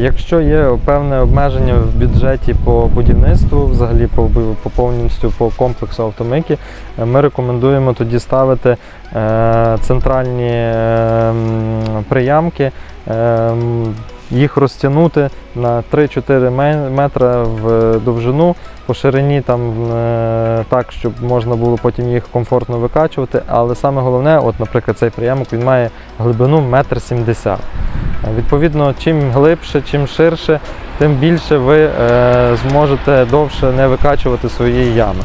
Якщо є певне обмеження в бюджеті по будівництву, взагалі по, по повністю по комплексу автомийки, е, ми рекомендуємо тоді ставити е, центральні е, приямки, їх розтягнути на 3-4 метри в довжину, по ширині там так, щоб можна було потім їх комфортно викачувати. Але саме головне, от, наприклад, цей приямок він має глибину 1,70 м. Відповідно, чим глибше, чим ширше, тим більше ви е, зможете довше не викачувати своєї ями.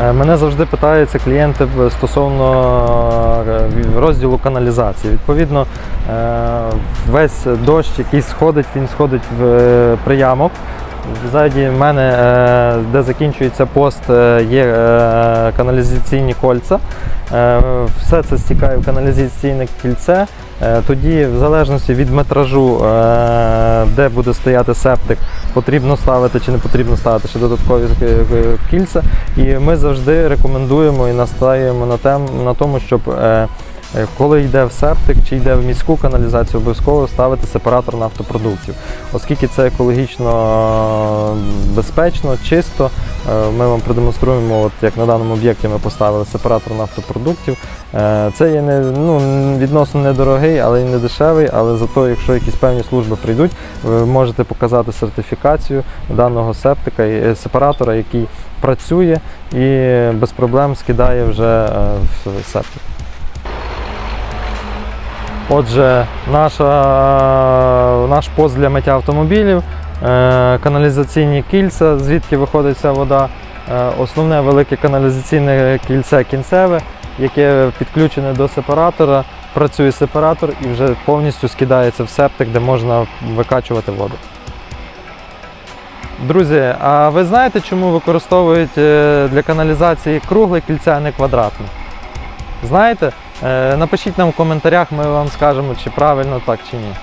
Е, Мене завжди питаються клієнти стосовно е, розділу каналізації. Відповідно, весь дощ, який сходить, він сходить в приямок. Ззаді мене, е, де закінчується пост, е, є е, каналізаційні кольця. Все це стікає в каналізаційне кільце. Тоді, в залежності від метражу, де буде стояти септик, потрібно ставити чи не потрібно ставити ще додаткові кільця. І ми завжди рекомендуємо і настаємо на, тому, щоб коли йде в септик чи йде в міську каналізацію, обов'язково ставити сепаратор нафтопродуктів, оскільки це екологічно е, безпечно, чисто. Е, Ми вам продемонструємо, от як на даному об'єкті ми поставили сепаратор нафтопродуктів. Е, Це є не, ну, відносно недорогий, але й не дешевий. Але зато, якщо якісь певні служби прийдуть, ви можете показати сертифікацію даного септика, і, е, сепаратора, який працює і без проблем скидає вже е, в септик. Отже, наша, наш пост для миття автомобілів, е, каналізаційні кільця, звідки виходить ця вода. Е, Основне велике каналізаційне кільце кінцеве, яке підключене до сепаратора. Працює сепаратор і вже повністю скидається в септик, де можна викачувати воду. Друзі, а ви знаєте, чому використовують е, для каналізації кругле кільце, а не квадратне? Знаєте? Е, Напишіть нам в коментарях, ми вам скажемо, чи правильно так чи ні.